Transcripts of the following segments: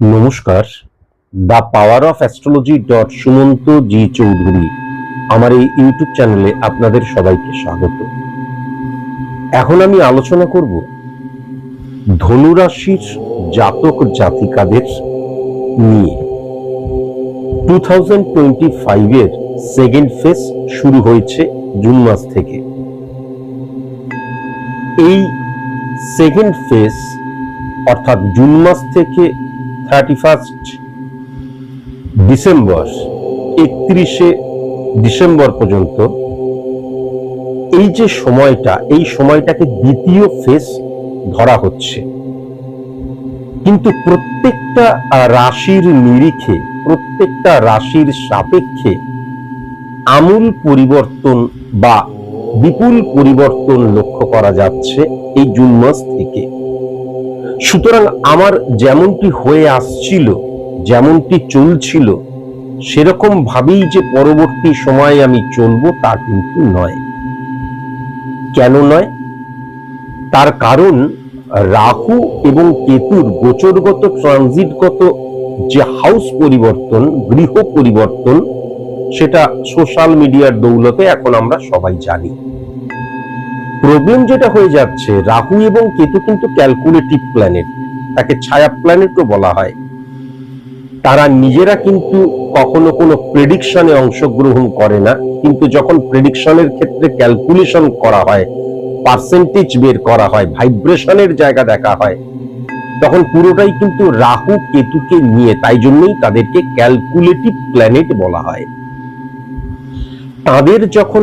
নমস্কার। The power of astrology dot Sumanta G Chowdhury আমার এই ইউটিউব চ্যানেলে আপনাদের সবাইকে স্বাগত। এখন আমি আলোচনা করব ধনুরাশির জাতক জাতিকাদের নিয়ে। টু থাউজেন্ড টোয়েন্টি ফাইভের সেকেন্ড ফেজ শুরু হয়েছে জুন মাস থেকে। এই সেকেন্ড ফেজ অর্থাৎ জুন মাস থেকে থার্টি ফার্স্ট ডিসেম্বর একত্রিশে ডিসেম্বর পর্যন্ত এই যে সময়টা, এই সময়টাকে দ্বিতীয় ফেজ ধরা হচ্ছে। কিন্তু প্রত্যেকটা রাশির নিরিখে, প্রত্যেকটা রাশির সাপেক্ষে আমূল পরিবর্তন বা বিপুল পরিবর্তন লক্ষ্য করা যাচ্ছে এই জুন মাস থেকে। সুতরাং আমার যেমনটি হয়ে আসছিল, যেমনটি চলছিল, সেরকম ভাবেই যে পরবর্তী সময়ে আমি চলবো তা কিন্তু নয়। কেন নয়? তার কারণ রাহু এবং কেতুর গোচরগত ট্রানজিটগত যে হাউস পরিবর্তন, গৃহ পরিবর্তন, সেটা সোশ্যাল মিডিয়ার দৌলতে এখন আমরা সবাই জানি। প্রবলেম যেটা হয়ে যাচ্ছে, রাহু এবং কেতু কিন্তু ক্যালকুলেটিভ প্ল্যানেট তাকে ছায়া প্ল্যানেটও বলা হয়। তারা নিজেরা কিন্তু কখনো কোনো প্রেডিকশনে অংশগ্রহণ করে না, কিন্তু যখন প্রেডিকশনের ক্ষেত্রে ক্যালকুলেশন করা হয় পার্সেন্টেজ বের করা হয় ভাইব্রেশনের জায়গা দেখা হয়, তখন পুরোটাই কিন্তু রাহু কেতুকে নিয়ে, তাই জন্যই তাদেরকে ক্যালকুলেটিভ প্ল্যানেট বলা হয়। তাদের যখন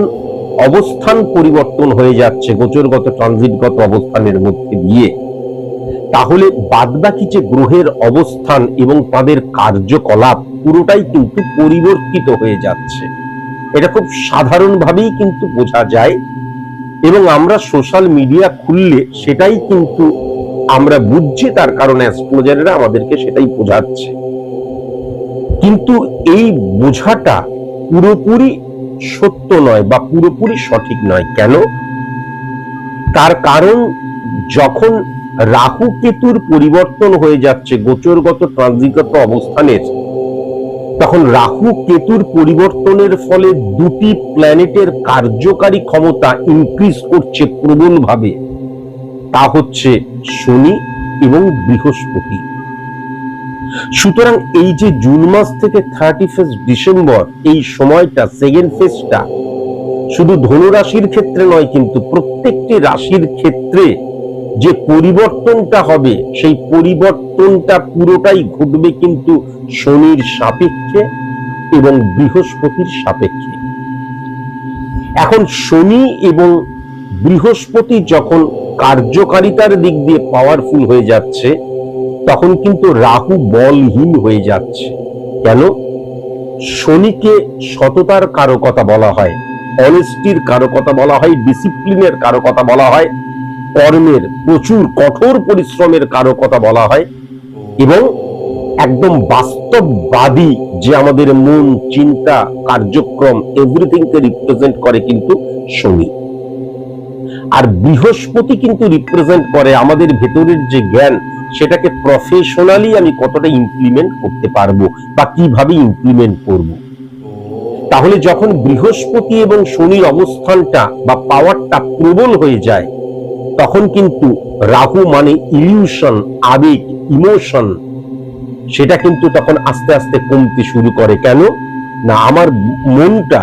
অবস্থান পরিবর্তন হয়ে যাচ্ছে গোচরগত, ট্রানজিটগত অবস্থানের মধ্যে দিয়ে। তাহলে বাদবাকি যে গ্রহের অবস্থান এবং তাদের কার্যকলাপ, পুরোটাই কিন্তু পরিবর্তিত হয়ে যাচ্ছে। এটা খুব সাধারণভাবেই কিন্তু বোঝা যায় এবং আমরা সোশ্যাল মিডিয়া খুললে সেটাই কিন্তু আমরা বুঝছি, তার কারণে অ্যাস্ট্রোলজারেরা আমাদেরকে সেটাই বোঝাচ্ছে। কিন্তু এই বোঝাটা পুরোপুরি সত্য নয় বা পুরোপুরি সঠিক নয়। কেন? তার কারণ, যখন রাহু কেতুর পরিবর্তন হয়ে যাচ্ছে, গোচরগত ট্রানজিটগত অবস্থানের তখন রাহু কেতুর পরিবর্তনের ফলে দুটি প্ল্যানেটের কার্যকারী ক্ষমতা ইনক্রিজ করছে প্রবলভাবে। তা হচ্ছে শনি এবং বৃহস্পতি। সুতরাং এই যে জুন মাস থেকে থার্টি ফার্স্ট ডিসেম্বর, এই সময়টা সেকেন্ড ফেজটা শুধু ধনুরাশির ক্ষেত্রে নয়, কিন্তু প্রত্যেকটি রাশির ক্ষেত্রে যে পরিবর্তনটা হবে, সেই পরিবর্তনটা পুরোটাই ঘটবে কিন্তু শনির সাপেক্ষে এবং বৃহস্পতির সাপেক্ষে। এখন শনি এবং বৃহস্পতি যখন কার্যকারিতার দিক দিয়ে পাওয়ারফুল হয়ে যাচ্ছে তখন কিন্তু রাহু বলহীন হয়ে যাচ্ছে। কেন? শনিকে সততার কারকতা বলা হয় অনেস্টির কারকতা বলা হয় ডিসিপ্লিনের কারকতা বলা হয়, কর্মের, প্রচুর কঠোর পরিশ্রমের কারকতা বলা হয় এবং একদম বাস্তববাদী যে আমাদের মন, চিন্তা, কার্যক্রম এভরিথিংকে রিপ্রেজেন্ট করে কিন্তু শনি। আর বৃহস্পতি কিন্তু রিপ্রেজেন্ট করে আমাদের ভেতরের যে জ্ঞান সেটাকে প্রফেশনালি আমি কতটা ইমপ্লিমেন্ট করতে পারব বা কীভাবে ইমপ্লিমেন্ট করব? তাহলে যখন বৃহস্পতি এবং শনির অবস্থানটা বা পাওয়ারটা প্রবল হয়ে যায়, তখন কিন্তু রাহু মানে ইলিউশন আবেগ ইমোশন সেটা কিন্তু তখন আস্তে আস্তে কমতে শুরু করে। কেন? না, আমার মনটা,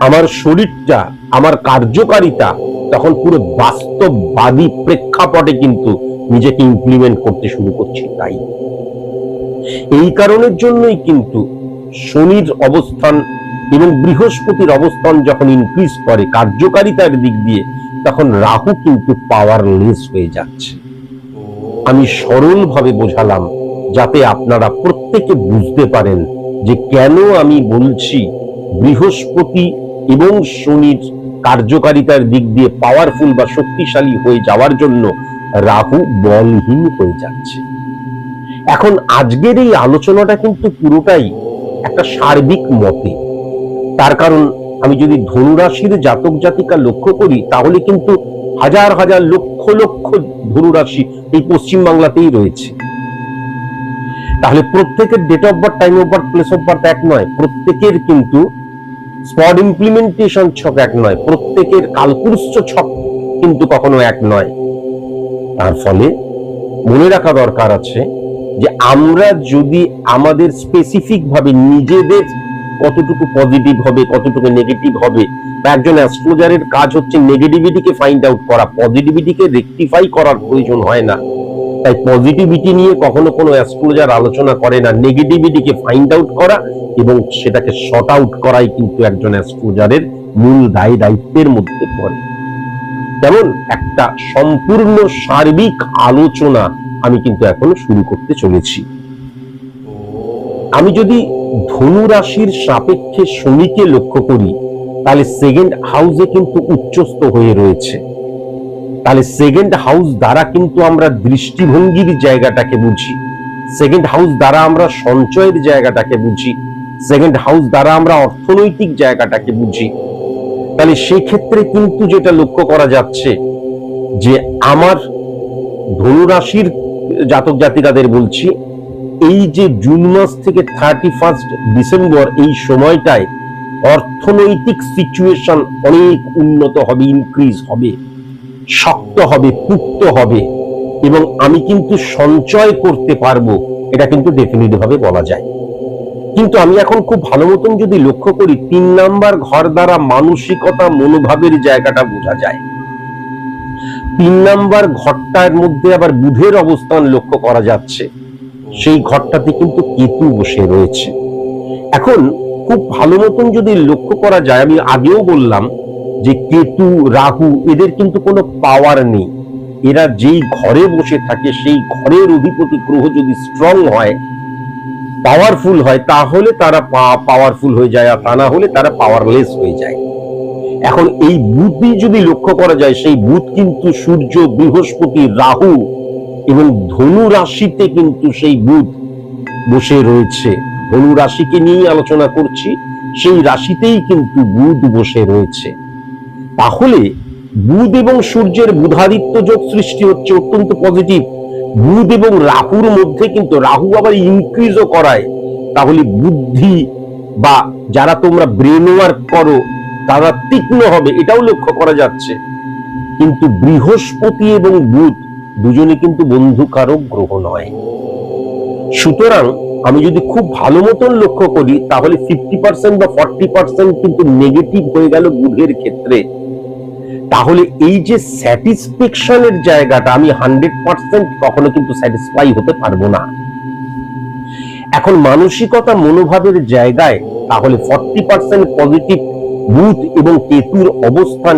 আমার শরীরটা, আমার কার্যকারিতা তখন পুরো বাস্তববাদী প্রেক্ষাপটে কিন্তু নিজেকে ইমপ্লিমেন্ট করতে শুরু করছি তাই। এই কারণের জন্যই কিন্তু শনির অবস্থান এবং বৃহস্পতির অবস্থান যখন ইনক্রিজ করে কার্যকারিতার দিক দিয়ে, তখন রাহু কিন্তু পাওয়ারলেস হয়ে যাচ্ছে। আমি সরলভাবে বোঝালাম, যাতে আপনারা প্রত্যেকে বুঝতে পারেন যে কেন আমি বলছি বৃহস্পতি এবং শনির কার্যকারিতার দিক দিয়ে পাওয়ারফুল বা শক্তিশালী হয়ে যাওয়ার জন্য রাহু বলহীন হয়ে যাচ্ছে। এখন আজকের এই আলোচনাটা কিন্তু পুরোটাই একটা সার্বিক মতে। তার কারণ আমি যদি ধনুরাশির জাতক জাতিকা লক্ষ্য করি, তাহলে কিন্তু হাজার হাজার লক্ষ লক্ষ ধনুরাশি এই পশ্চিম বাংলাতেই রয়েছে। তাহলে প্রত্যেকের date of birth time of birth place of birth এক নয়, প্রত্যেকের কিন্তু স্পট ইমপ্লিমেন্টেশন ছক এক নয়, প্রত্যেকের কালপুরুষ ছক কিন্তু কখনো এক নয়। তার ফলে মনে রাখা দরকার আছে যে আমরা যদি আমাদের স্পেসিফিক ভাবে নিজেদের কতটুকু পজিটিভ হবে, কতটুকু নেগেটিভ হবে, বা একজন অ্যাস্ট্রোলজারের কাজ হচ্ছে নেগেটিভিটিকে ফাইন্ড আউট করা পজিটিভিটিকে রেকটিফাই করার প্রয়োজন হয় না। তাই পজিটিভিটি নিয়ে কখনো কোনো অ্যাস্ট্রোলজার আলোচনা করে না নেগেটিভিটিকে ফাইন্ড আউট করা এবং সেটাকে শর্ট আউট করাই কিন্তু একজন অ্যাস্ট্রোলজারের মূল দায় দায়িত্বের মধ্যে পড়ে। তেমন একটা সম্পূর্ণ সার্বিক আলোচনা আমি কিন্তু এখন শুরু করতে চলেছি। আমি যদি ধনু রাশির সাপেক্ষে শনিকে লক্ষ্য করি, তাহলে সেকেন্ড হাউসে কিন্তু উচ্চস্থ হয়ে রয়েছে। তাহলে সেকেন্ড হাউস দ্বারা কিন্তু আমরা দৃষ্টিভঙ্গির জায়গাটাকে বুঝি। সেকেন্ড হাউস দ্বারা আমরা সঞ্চয়ের জায়গাটাকে বুঝি। সেকেন্ড হাউস দ্বারা আমরা অর্থনৈতিক জায়গাটাকে বুঝি। তাহলে সেই ক্ষেত্রে কিন্তু যেটা লক্ষ্য করা যাচ্ছে যে আমার ধনুরাশির জাতক জাতিকাদের বলছি, এই যে জুন মাস থেকে থার্টি ফার্স্ট ডিসেম্বর এই সময়টায় অর্থনৈতিক সিচুয়েশন অনেক উন্নত হবে ইনক্রিজ হবে, শক্ত হবে, পুক্ত হবে এবং আমি কিন্তু সঞ্চয় করতে পারব, এটা কিন্তু ডেফিনিট ভাবে বলা যায়। কিন্তু আমি এখন খুব ভালো মতন যদি লক্ষ্য করি, তিন নাম্বার ঘর দ্বারা মানসিকতা, মনোভাবের জায়গাটা বোঝা যায়। তিন নাম্বার ঘরটার মধ্যে আবার বুধের অবস্থান লক্ষ্য করা যাচ্ছে। সেই ঘরটাতে কিন্তু কেতু বসে রয়েছে। এখন খুব ভালো মতন যদি লক্ষ্য করা যায়, আমি আগেও বললাম যে কেতু, রাহু, এদের কিন্তু কোনো পাওয়ার নেই। এরা যেই ঘরে বসে থাকে, সেই ঘরের অধিপতি গ্রহ যদি স্ট্রং হয় পাওয়ারফুল হয়, তাহলে তারা পাওয়ারফুল হয়ে যায় আর তা না হলে তারা পাওয়ারলেস হয়ে যায়। এখন এই বুদ্ধি যদি লক্ষ্য করা যায়, সেই বুধ কিন্তু সূর্য, বৃহস্পতি, রাহু এবং ধনু রাশিতে কিন্তু সেই বুধ বসে রয়েছে। ধনু রাশিকে নিয়ে আলোচনা করছি, সেই রাশিতেই কিন্তু বুধ বসে রয়েছে। তাহলে বুধ এবং সূর্যের বুধাদিত্য যোগ সৃষ্টি হচ্ছে অত্যন্ত পজিটিভ বুধ এবং রাহুর মধ্যে কিন্তু রাহু আবার ইনক্রিজও করায়। তাহলে বুদ্ধি বা যারা তোমরা ব্রেন ওয়ার্ক করো, তারা তীক্ষ্ণ হবে, এটাও লক্ষ্য করা যাচ্ছে। কিন্তু বৃহস্পতি এবং বুধ দুজনে কিন্তু বন্ধুকারক গ্রহ নয়। সুতরাং আমি যদি খুব ভালো মতন লক্ষ্য করি, তাহলে ফিফটি পার্সেন্ট বা ফর্টি পার্সেন্ট কিন্তু নেগেটিভ হয়ে গেল বুধের ক্ষেত্রে। তাহলে এই যে স্যাটিসফ্যাকশনের জায়গাটা আমি হান্ড্রেড পার্সেন্ট কখনো কিন্তু স্যাটিসফাই হতে পারব না। এখন মানসিকতা মনোভাবের জায়গায় তাহলে ফর্টি পার্সেন্ট পজিটিভ বুধ এবং কেতুর অবস্থান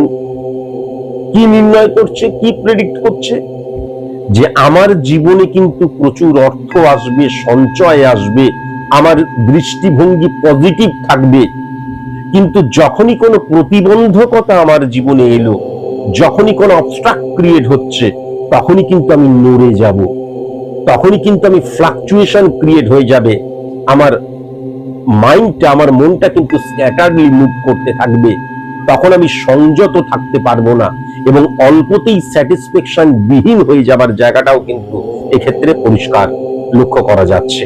কি নির্ণয় করছে, কি প্রেডিক্ট করছে? যে আমার জীবনে কিন্তু প্রচুর অর্থ আসবে, সঞ্চয় আসবে, আমার দৃষ্টিভঙ্গি পজিটিভ থাকবে কিন্তু যখনই কোনো প্রতিবন্ধকতা আমার জীবনে এলো, যখনই কোনো অবস্ট্রাক্ট ক্রিয়েট হচ্ছে, তখনই কিন্তু আমি নড়ে যাব। তখনই কিন্তু আমি ফ্লাকচুয়েশন ক্রিয়েট হয়ে যাবে। আমার মাইন্ডটা আমার মনটা কিন্তু স্ক্যাটারলি মুভ করতে থাকবে। তখন আমি সংযত থাকতে পারব না এবং অল্পতেই স্যাটিসফ্যাকশন বিহীন হয়ে যাবার জায়গাটাও কিন্তু এক্ষেত্রে পরিষ্কার লক্ষ্য করা যাচ্ছে।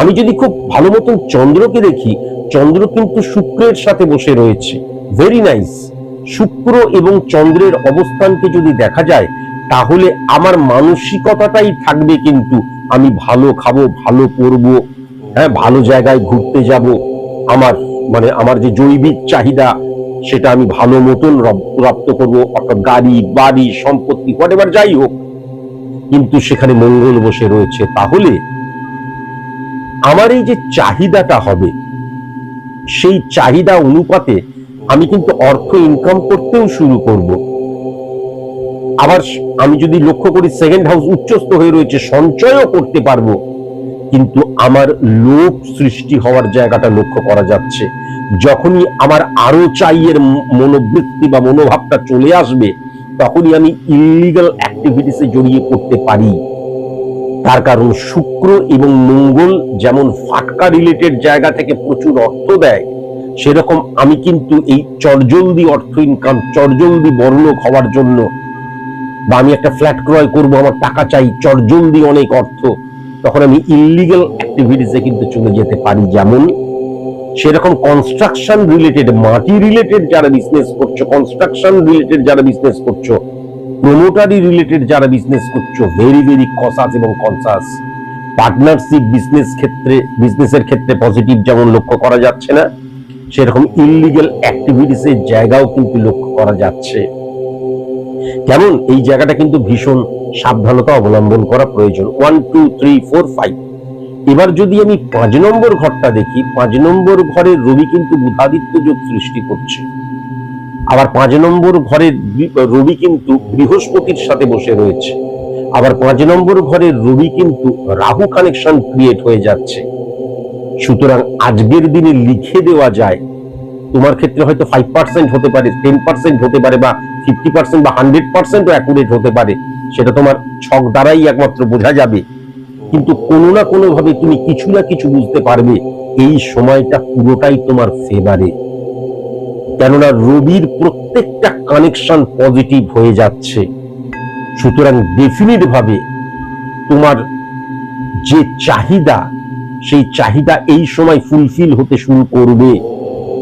আমি যদি খুব ভালো মতন চন্দ্রকে দেখি চন্দ্র কিন্তু শুক্রের সাথে বসে রয়েছে। ভেরি নাইস শুক্র এবং চন্দ্রের অবস্থানকে যদি দেখা যায়, তাহলে আমার মানসিকতাটাই থাকবে কিন্তু আমি ভালো খাব, ভালো পরবো হ্যাঁ ভালো জায়গায় ঘুরতে যাব। আমার মানে আমার যে জৈবিক চাহিদা, সেটা আমি ভালো মতন রপ্ত করব। অর্থাৎ গাড়ি, বাড়ি, সম্পত্তি হোয়াট যাই হোক। কিন্তু সেখানে মঙ্গল বসে রয়েছে। তাহলে আমার এই যে চাহিদাটা হবে সেই চাহিদা অনুপাতে আমি কিন্তু অর্থ ইনকাম করতেও শুরু করব। আবার আমি যদি লক্ষ্য করি সেকেন্ড হাউস উচ্চস্থ হয়ে রয়েছে, সঞ্চয়ও করতে পারব। কিন্তু আমার লোভ সৃষ্টি হওয়ার জায়গাটা লক্ষ্য করা যাচ্ছে। যখনই আমার আরও চাইয়ের মনোবৃত্তি বা মনোভাবটা চলে আসবে, তখনই আমি ইলিগাল অ্যাক্টিভিটিসে জড়িয়ে পড়তে পারি। তার কারণ শুক্র এবং মঙ্গল যেমন ফাটকা রিলেটেড জায়গা থেকে প্রচুর অর্থ দেয়, সেরকম আমি কিন্তু এই চরজলদি অর্থ ইনকাম চরজলদি বড়লোক হওয়ার জন্য বা আমি একটা ফ্ল্যাট ক্রয় করব, আমার টাকা চাই চরজলদি অনেক অর্থ, তখন আমি ইলিগাল অ্যাক্টিভিটিসে কিন্তু চলে যেতে পারি। যেমন সেরকম কনস্ট্রাকশন রিলেটেড মাটি রিলেটেড যারা বিজনেস করছ কনস্ট্রাকশন রিলেটেড যারা বিজনেস করছ প্রমোটারি রিলেটেড যারা বিজনেস করছ ভেরি ভেরি কসাস এবং কনসাস পার্টনারশিপ বিজনেস ক্ষেত্রে বিজনেসের ক্ষেত্রে পজিটিভ যেমন লক্ষ্য করা যাচ্ছে না, সেরকম ইলিগাল অ্যাক্টিভিটিস এর জায়গাও কিন্তু লক্ষ্য করা যাচ্ছে। কেমন? এই জায়গাটা কিন্তু ভীষণ সাবধানতা অবলম্বন করা প্রয়োজন। One two three four five এবার যদি আমি পাঁচ নম্বর ঘরটা দেখি, পাঁচ নম্বর ঘরে রবি কিন্তু বুধাদিত্য যোগ সৃষ্টি করছে। আবার পাঁচ নম্বর ঘরের রবি কিন্তু বৃহস্পতির সাথে বসে রয়েছে। আবার পাঁচ নম্বর ঘরের রবি কিন্তু রাহু কানেকশন ক্রিয়েট হয়ে যাচ্ছে। সুতরাং আজকের দিনে লিখে দেওয়া যায়, তোমার ক্ষেত্রে হয়তো ফাইভ পার্সেন্ট হতে পারে টেন পার্সেন্ট হতে পারে বা ফিফটি পার্সেন্ট বা হান্ড্রেড পার্সেন্টও অ্যাকুরেট হতে পারে, সেটা তোমার ছক দ্বারাই একমাত্র বোঝা যাবে। কিন্তু কোনো না কোনোভাবে তুমি কিছু না কিছু বুঝতে পারবে, এই সময়টা পুরোটাই তোমার ফেভারে কেননা রবির প্রত্যেকটা কানেকশন পজিটিভ হয়ে যাচ্ছে। সুতরাং ডেফিনিট ভাবে তোমার যে চাহিদা, সেই চাহিদা এই সময় ফুলফিল হতে শুরু করবে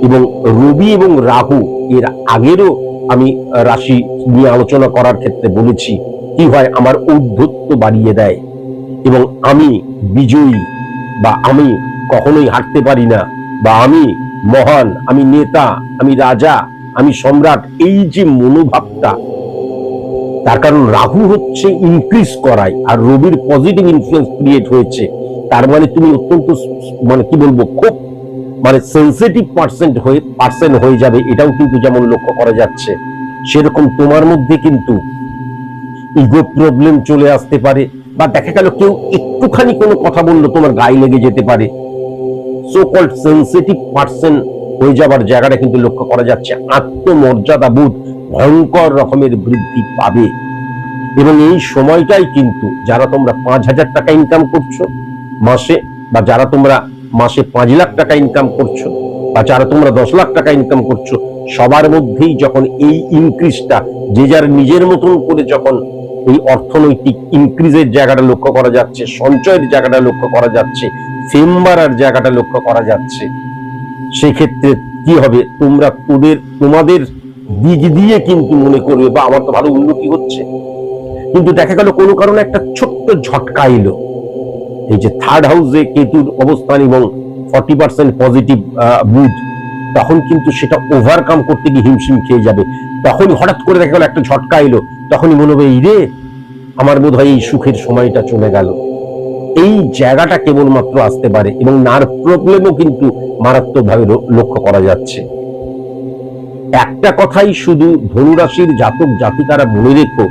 এবং রবি এবং রাহু এর আগেরও আমি রাশি নিয়ে আলোচনা করার ক্ষেত্রে বলেছি, কি হয় আমার ঔদ্ধত্য বাড়িয়ে দেয় এবং আমি বিজয়ী বা আমি কখনোই হাঁটতে পারি না বা আমি মহান, আমি নেতা, আমি রাজা, আমি সম্রাট, এই যে মনোভাবটা, তার কারণ রাহু হচ্ছে ইনক্রিজ করায় আর রবির পজিটিভ ইনফ্লুয়েন্স ক্রিয়েট হয়েছে। তার মানে তুমি অত্যন্ত মানে কি বলব, খুব মানে সেন্সিটিভ পার্সেন্ট হয়ে পার্সেন্ট হয়ে যাবে, এটাও কিন্তু যেমন লক্ষ্য করা যাচ্ছে। সেরকম তোমার মধ্যে কিন্তু ইগো প্রবলেম চলে আসতে পারে বা দেখা গেল কেউ একটুখানি কোনো কথা বলল, তোমার গায়ে লেগে যেতে পারে। সো কল্ড সেন্সিটিভ পার্সন হয়ে যাবার জায়গাটা কিন্তু লক্ষ্য করা যাচ্ছে। আত্মমর্যাদা বোধ ভয়ঙ্কর রকমের বৃদ্ধি পাবে। এবং এই সময়টাই কিন্তু যারা তোমরা পাঁচ হাজার টাকা ইনকাম করছ মাসে, বা যারা তোমরা মাসে পাঁচ লাখ টাকা ইনকাম করছ, বা যারা তোমরা দশ লাখ টাকা ইনকাম করছ, সবার মধ্যেই যখন এই ইনক্রিজটা যে যার নিজের মতন করে যখন এই অর্থনৈতিক ইনক্রিজের জায়গাটা লক্ষ্য করা যাচ্ছে, সঞ্চয়ের জায়গাটা লক্ষ্য করা যাচ্ছে ফেম বাড়ার জায়গাটা লক্ষ্য করা যাচ্ছে। সেক্ষেত্রে কি হবে? তোমরা তোদের, তোমাদের দিক দিয়ে কিন্তু মনে করবে বা আমার তো ভালো উন্নতি হচ্ছে। কিন্তু দেখা গেল কোনো কারণে একটা ছোট্ট ঝটকা এলো। এই যে থার্ড হাউসে কেতুর অবস্থান এবং ফর্টি পার্সেন্ট পজিটিভ বুধ তখন কিন্তু সেটা ওভারকাম করতে গিয়ে হিমশিম খেয়ে যাবে। তখনই হঠাৎ করে দেখা গেল একটা ঝটকা এলো। তখনই মনে হবে রে আমার বোধ হয় এই সুখের সময়টা চলে গেল। এই জায়গাটা কেবলমাত্র আসতে পারে এবং নার্ভ প্রবলেমও কিন্তু মারাত্মকভাবে লক্ষ্য করা যাচ্ছে। একটা কথাই শুধু ধনুরাশির জাতক জাতিকারা মনে রেখো,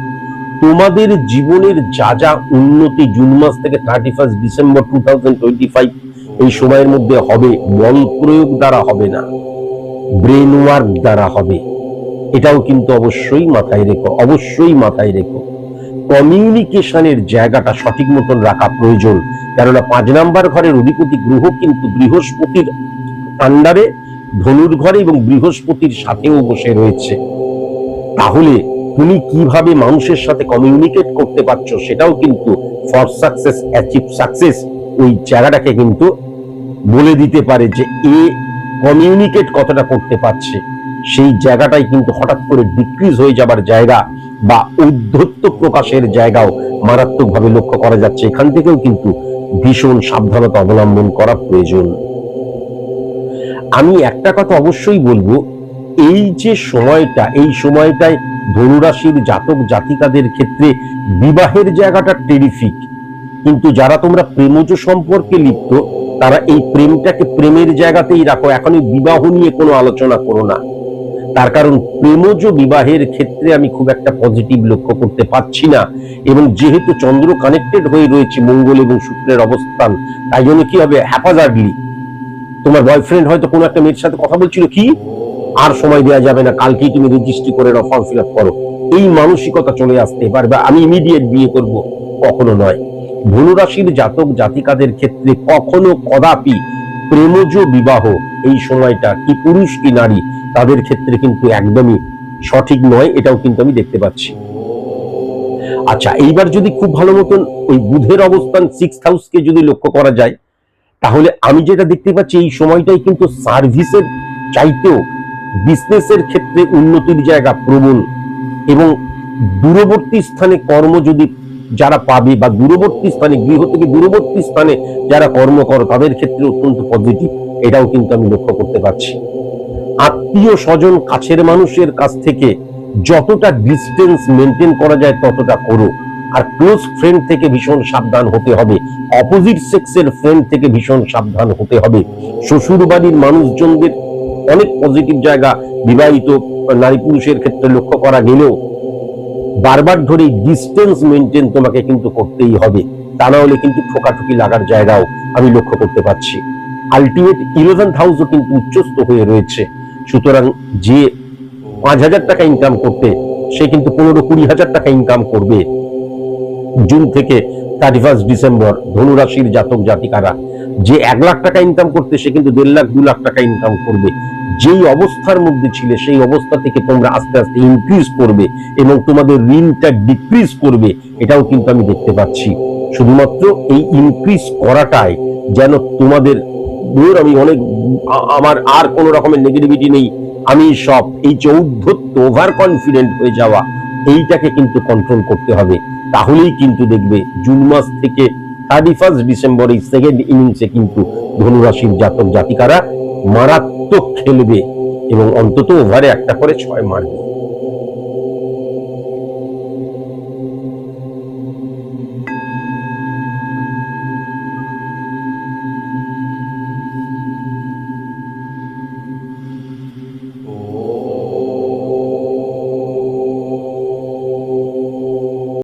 তোমাদের জীবনের যা যা উন্নতি জুন মাস থেকে thirty first December two thousand twenty five এই সময়ের মধ্যে হবে বল প্রয়োগ দ্বারা হবে না ব্রেন ওয়ার্ক দ্বারা হবে। এটাও কিন্তু অবশ্যই মাথায় রেখো, অবশ্যই মাথায় রেখো। কমিউনিকেশনের জায়গাটা সঠিক মতন রাখা প্রয়োজন, কেননা পাঁচ নাম্বার ঘরের অধিপতি গ্রহ কিন্তু বৃহস্পতির আন্ডারে, ধনুর ঘরে এবং বৃহস্পতির সাথেও বসে রয়েছে। তাহলে তুমি কীভাবে মানুষের সাথে কমিউনিকেট করতে পারছ সেটাও কিন্তু ফর সাকসেস অ্যাচিভ সাকসেস ওই জায়গাটাকে কিন্তু বলে দিতে পারে যে এ কমিউনিকেট কতটা করতে পারছে। সেই জায়গাটাই কিন্তু হঠাৎ করে ডিক্রিজ হয়ে যাবার জায়গা বা উদ্ধত্ত প্রকাশের জায়গাও মারাত্মকভাবে লক্ষ্য করা যাচ্ছে। এখান থেকেও কিন্তু ভীষণ সাবধানতা অবলম্বন করা প্রয়োজন। আমি একটা কথা অবশ্যই বলব, এই যে সময়টা, এই সময়টায় ধনুরাশির জাতক জাতিকাদের ক্ষেত্রে বিবাহের জায়গাটা টেরিফিক কিন্তু যারা তোমরা প্রেমজ সম্পর্কে লিপ্ত, তারা এই প্রেমটাকে প্রেমের জায়গাতেই রাখো। এখনই বিবাহ নিয়ে কোনো আলোচনা করো না। তার কারণ প্রেমজ বিবাহের ক্ষেত্রে আমি খুব একটা পজিটিভ লক্ষ্য করতে পারছি না। এবং যেহেতু চন্দ্র কানেক্টেড হয়ে রয়েছে, মঙ্গল এবং শুক্রের অবস্থান, তাই জন্য কি হবে? হ্যাপাজার্ডলি তোমার বয়ফ্রেন্ড হয়তো কোনো একটা মেয়ের সাথে কথা বলছিল, কি? আর সময় দেওয়া যাবে না, কালকেই তুমি রেজিস্ট্রি করে নাও ফর্ম ফিল করো। এই মানসিকতা চলে আসতে পারবে আমি ইমিডিয়েট বিয়ে করব, কখনো নয়। ধনুরাশির জাতক জাতিকাদের ক্ষেত্রে কখনো কদাপি প্রেমজ বিবাহ, এই সময়টা কি পুরুষ কি নারী, তাদের ক্ষেত্রে কিন্তু একদমই সঠিক নয়, এটাও কিন্তু আমি দেখতে পাচ্ছি। আচ্ছা এইবার যদি খুব ভালো মতন ওই বুধের অবস্থান সিক্স হাউসকে যদি লক্ষ্য করা যায়, তাহলে আমি যেটা দেখতে পাচ্ছি, এই সময়টাই কিন্তু সার্ভিসের চাইতেও বিজনেসের ক্ষেত্রে উন্নতির জায়গা প্রবল এবং দূরবর্তী স্থানে কর্ম যদি যারা পাবে বা দূরবর্তী স্থানে, গৃহ থেকে দূরবর্তী স্থানে যারা কর্ম করো, তাদের ক্ষেত্রে অত্যন্ত পজিটিভ এটাও কিন্তু আমি লক্ষ্য করতে পারছি। আত্মীয় স্বজন কাছের মানুষের কাছ থেকে যতটা ডিস্টেন্স মেনটেন করা যায়, ততটা করো। আর ক্লোজ ফ্রেন্ড থেকে ভীষণ সাবধান হতে হবে। অপোজিট সেক্সের ফ্রেন্ড থেকে ভীষণ সাবধান হতে হবে। শ্বশুর বাড়ির মানুষজনদের অনেক পজিটিভ জায়গা। বিবাহিত নারী পুরুষের ক্ষেত্রে লক্ষ্য করা গেলেও বারবার ধরে ডিস্টেন্স মেনটেন তোমাকে কিন্তু করতেই হবে। তা না হলে কিন্তু ঠোকাঠুকি লাগার জায়গাও আমি লক্ষ্য করতে পারছি। আলটিমেট ইলেভেন্থ হাউসও কিন্তু উচ্চস্ত হয়ে রয়েছে। সুতরাং যে পাঁচ হাজার টাকা ইনকাম করতে সে কিন্তু পনেরো কুড়ি হাজার টাকা ইনকাম করবে। জুন থেকে থার্টি ফার্স্ট ডিসেম্বর ধনুরাশির জাতক জাতিকারা, যে এক লাখ টাকা ইনকাম করতে সে কিন্তু দেড় লাখ, দু লাখ টাকা ইনকাম করবে। যেই অবস্থার মধ্যে ছিলে, সেই অবস্থা থেকে তোমরা আস্তে আস্তে ইনক্রিজ করবে এবং তোমাদের ঋণটা ডিক্রিজ করবে, এটাও কিন্তু আমি দেখতে পাচ্ছি। শুধুমাত্র এই ইনক্রিজ করাটাই যেন তোমাদের, ধর আমি অনেক আমার আর কোনো রকমের নেগেটিভিটি নেই। আমি সব, এই যে ঔদ্ধত্য ওভার কনফিডেন্ট হয়ে যাওয়া এইটাকে কিন্তু কন্ট্রোল করতে হবে। তাহলেই কিন্তু দেখবে জুন মাস থেকে থার্টি ফার্স্ট ডিসেম্বর এই সেকেন্ড ইনিংসে কিন্তু ধনুরাশির জাতক জাতিকারা মারাত্মক খেলবে এবং অন্তত ওভারে একটা করে ছয় মারবে।